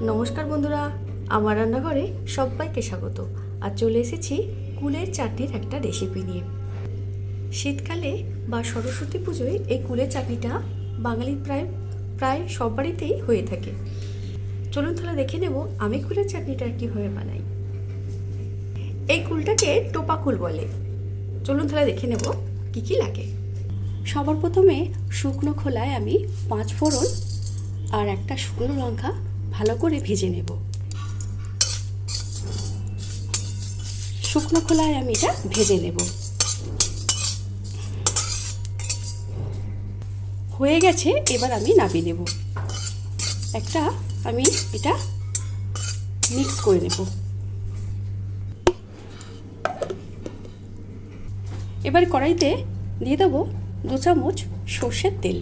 নমস্কার বন্ধুরা, আমার রান্নাঘরে সবাইকে স্বাগত। আর চলে এসেছি কুলের চাটনির একটা রেসিপি নিয়ে। শীতকালে বা সরস্বতী পুজোয় এই কুলের চাটনিটা বাঙালির প্রায় প্রায় সব বাড়িতেই হয়ে থাকে। চলুন তাহলে দেখে নেব আমি কুলের চাটনিটা কীভাবে বানাই। এই কুলটাকে টোপা কুল বলে। চলুন তাহলে দেখে নেব কী কী লাগে। সবার প্রথমে শুকনো খোলায় আমি পাঁচ ফোড়ন আর একটা শুকনো লঙ্কা ভালো করে ভেজে নেব। শুকনো খোলায় আমি এটা ভেজে নেব। হয়ে গেছে, এবার আমি নামিয়ে নেব। একটা আমি এটা মিক্স করে নেব। এবার কড়াইতে দিয়ে দেবো দু চামচ সর্ষের তেল।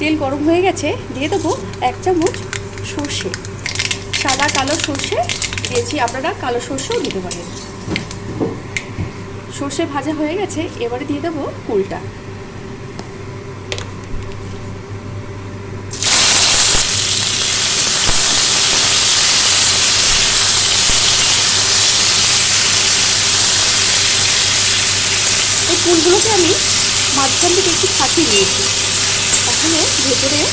তেল গরম হয়ে গেছে, দিয়ে দেবো এক চামচ সর্ষে। সাদা কালো সর্ষে দিয়েছি, আপনারা কালো সর্ষেও দিতে পারেন। সর্ষে ভাজা হয়ে গেছে, এবারে দিয়ে দেবো কুলটা। এই ফুলগুলোকে আমি মাঝখান থেকে একটু ফাটিয়ে নিয়েছি। তাহলে ভেতরে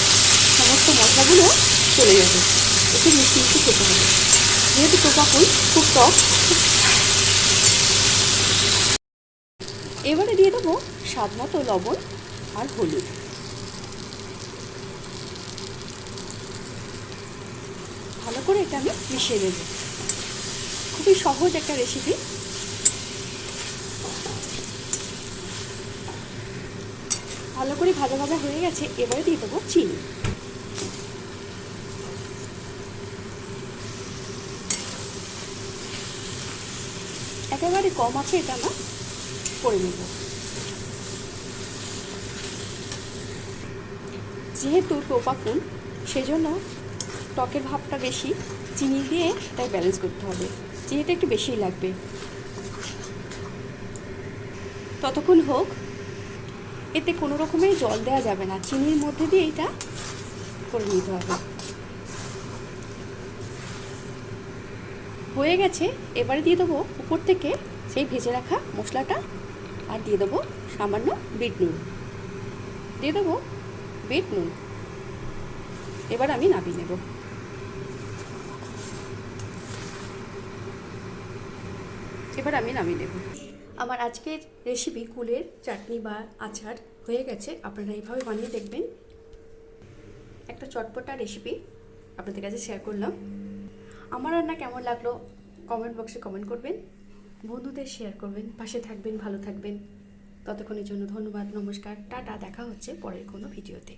সমস্ত মশলাগুলো চলে যাবে। একটু মিষ্টি মিষ্টি খেতে হবে। যেহেতু টোপা ফুল, খুব টক। এবারে দিয়ে দেবো স্বাদ মতো লবণ আর হলুদ। ভালো করে এটা আমি মিশিয়ে দেবো খুবই সহজ একটা রেসিপি ভালো করে ভাজা ভাজা হয়ে গেছে, এবারে দিয়ে দেবো চিনি। একেবারে কম আছে এটা না, করে নেব। যেহেতু টোপা ফুল, সেজন্য টকের ভাবটা বেশি, চিনি দিয়ে তাই ব্যালেন্স করতে হবে চিনিটা একটু বেশিই লাগবে। ততক্ষণ হোক এতে কোনো রকমের জল দেওয়া যাবে না। চিনির মধ্যে দিয়ে এটা করে নিতে হবে। হয়ে গেছে, এবারে দিয়ে দেবো উপর থেকে সেই ভেজে রাখা মশলাটা আর দিয়ে দেবো সামান্য বিট নুন। দিয়ে দেবো বিট নুন। এবার আমি নামিয়ে নেব। এবার আমি নামিয়ে নেব। আমার আজকের রেসিপি কুলের চাটনি বা আচার হয়ে গেছে। আপনারা এইভাবে বানিয়ে দেখবেন। একটা চটপটা রেসিপি আপনাদের কাছে শেয়ার করলাম। আমার রান্না কেমন লাগল? কমেন্ট বক্সে কমেন্ট করবেন। বন্ধুদের শেয়ার করবেন। পাশে থাকবেন, ভালো থাকবেন। ততক্ষণের জন্য ধন্যবাদ, নমস্কার, টাটা, দেখা হচ্ছে পরের কোনো ভিডিওতে